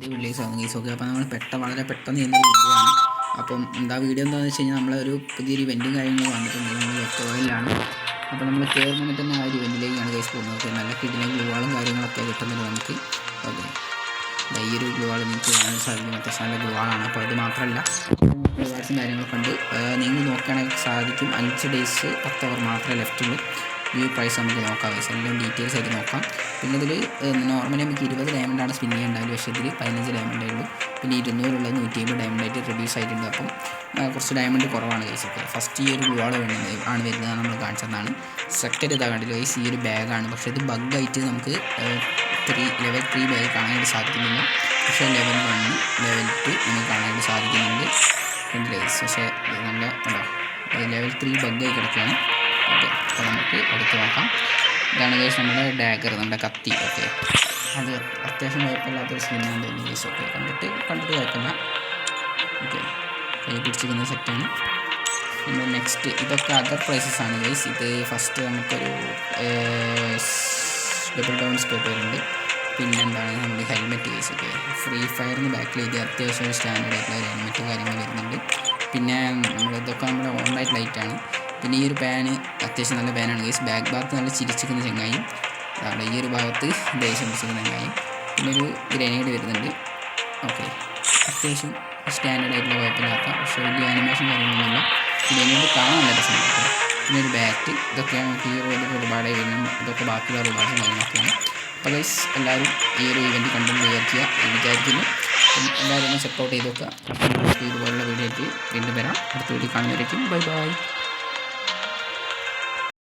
പുതിയ വീഡിയോസ് ആണ് guys okay അപ്പോൾ നമ്മൾ പെട്ടെന്ന് വളരെ പെട്ടെന്ന് ചെയ്യുന്ന വീഡിയോ ആണ്. അപ്പം എന്താ വീഡിയോ എന്താണെന്ന് വെച്ച് കഴിഞ്ഞാൽ നമ്മളൊരു പുതിയൊരു ഇവന്റും കാര്യങ്ങളും വന്നിട്ടുണ്ട്. നമ്മൾ വെസ്റ്റ് ഓയിലാണ് അപ്പോൾ നമ്മൾ കയറുമ്പോൾ തന്നെ ആ ഒരു ഇവന്റിലേക്കാണ് ഗൈസ് പോകുന്നത്. ഓക്കെ നല്ല കിടിലും ഗ്ലൂവാളും കാര്യങ്ങളൊക്കെ കിട്ടുന്നുണ്ട് നമുക്ക് ഓക്കെ. ഈ ഒരു ഗ്ലൂവാൾ നിങ്ങൾക്ക് കാണാൻ സാധിക്കും. നല്ല ഗ്ലൂവാളാണ്. അപ്പോൾ അത് മാത്രമല്ല റിവാർഡ്സും കാര്യങ്ങളൊക്കെ ഉണ്ട് നിങ്ങൾ നോക്കുകയാണെങ്കിൽ സാധിക്കും. അഞ്ച് ഡേയ്സ് പത്ത് അവർ മാത്രമേ ലെഫ്റ്റ് ഉള്ളൂ. ഈ പ്രൈസ് നമുക്ക് നോക്കാം. എല്ലാം ഡീറ്റെയിൽസ് ആയിട്ട് നോക്കാം. പിന്നെ ഇതിൽ നോർമലി നമുക്ക് ഇരുപത് ഡയമണ്ടാണ് സ്പിന്നിങ് ഉണ്ടായത് പക്ഷേ ഇതിൽ പതിനഞ്ച് ഡയമണ്ട് ഉള്ളൂ പിന്നെ ഇരുന്നൂറുള്ളത് നൂറ്റി അമ്പത് ഡയമണ്ട് ആയിട്ട് റിഡ്യൂസ് ആയിട്ടുണ്ട്. അപ്പം കുറച്ച് ഡയമണ്ട് കുറവാണ് ഗൈസ് ഒക്കെ ഫസ്റ്റ് ഈ ഒരു ഗ്ലൂവാൾ വേണ്ടത് ആണ് വരുന്നത് നമ്മൾ കാണിച്ചതാണ്. സെക്കൻഡ് ഇതാ കണ്ടില്ല ഗൈസ് ഈ ഒരു ബാഗാണ് പക്ഷേ ഇത് ബഗ്ഗായിട്ട് നമുക്ക് ത്രീ ലെവൽ ത്രീ ബാഗ് കാണാനായിട്ട് സാധിക്കുന്നില്ല. പക്ഷേ ലെവൽ വൺ ലെവൽ ടു നമുക്ക് കാണാനായിട്ട് സാധിക്കുന്നുണ്ട്. കണ്ടില്ല ഗൈസ് പക്ഷേ നല്ല ഉണ്ടോ ലെവൽ ത്രീ ബഗ്ഗായി കിടക്കുകയാണ്. ഓക്കെ. അപ്പോൾ നമുക്ക് എടുത്ത് നോക്കാം. ഇതാണ് ഏകദേശം നമ്മുടെ ഡാഗർ നമ്മുടെ കത്തി. ഓക്കെ. അത് അത്യാവശ്യം കുഴപ്പമില്ലാത്തൊരു സ്കിന്നാണ് ഗൈസ് ഓക്കെ കണ്ടിട്ട് കണ്ടിട്ട് കുഴപ്പമില്ല. ഓക്കെ കൈ പിടിച്ചിരിക്കുന്ന സെറ്റാണ് പിന്നെ നെക്സ്റ്റ് ഇതൊക്കെ അതർ പ്രൈസസ് ആണ് ഗൈസ് ഇത് ഫസ്റ്റ് നമുക്കൊരു ഡബിൾ ഡൗൺ സ്കേപ്പ് വരുന്നുണ്ട് പിന്നെ എന്താണ്? നമ്മുടെ ഹെൽമെറ്റ് കേസ് ഒക്കെ ഫ്രീ ഫയറിന് ബാക്കിൽ ഇത് അത്യാവശ്യം ഒരു സ്റ്റാൻഡേർഡ് ആയിട്ടുള്ള ഒരു ഹെൽമെറ്റ് കാര്യങ്ങൾ വരുന്നുണ്ട്. പിന്നെ നമ്മൾ ഇതൊക്കെ നമ്മുടെ ഓൺ ലൈറ്റ് ലൈറ്റാണ് പിന്നെ ഈ ഒരു പാന് അത്യാവശ്യം നല്ല പാനാണ് ഗൈസ് ബാക്ക് ഭാഗത്ത് നല്ല ചിരിച്ചിരിക്കുന്ന ചെങ്ങായും. അവിടെ ഈ ഒരു ഭാഗത്ത് ദേഷ്യം പിടിച്ചിരുന്നതായി പിന്നെ ഒരു ഗ്രനേഡ് വരുന്നുണ്ട്. ഓക്കെ അത്യാവശ്യം സ്റ്റാൻഡേർഡ് ആയിട്ടുള്ള കുഴപ്പമില്ലാത്ത പക്ഷേ വലിയ ആനിമേഷൻ കാര്യങ്ങളൊന്നുമില്ല ഗ്രനേഡ് കാണാൻ നല്ല രസമാണ്. പിന്നെ ഒരു ബാറ്റ് ഇതൊക്കെയാണ് നമുക്ക് ഈ റോഡിൽ ഒരുപാട് വരുന്നത് ഇതൊക്കെ ബാക്കിയുള്ള ഒരുപാട് കാര്യങ്ങളൊക്കെയാണ് അപ്പോൾ ഗൈസ് എല്ലാവരും ഈ ഒരു ഇവന്റ് കണ്ടെന്ന് വിചാരിക്കുക വിചാരിക്കുന്നു. എല്ലാവരും ഒന്ന് സപ്പോർട്ട് ചെയ്ത് നോക്കുക. ഇതുപോലുള്ള വീഡിയോ ആയിട്ട് വീണ്ടും വരാം. അടുത്ത വീഡിയോ കാണുന്നവരേക്കും. Bye bye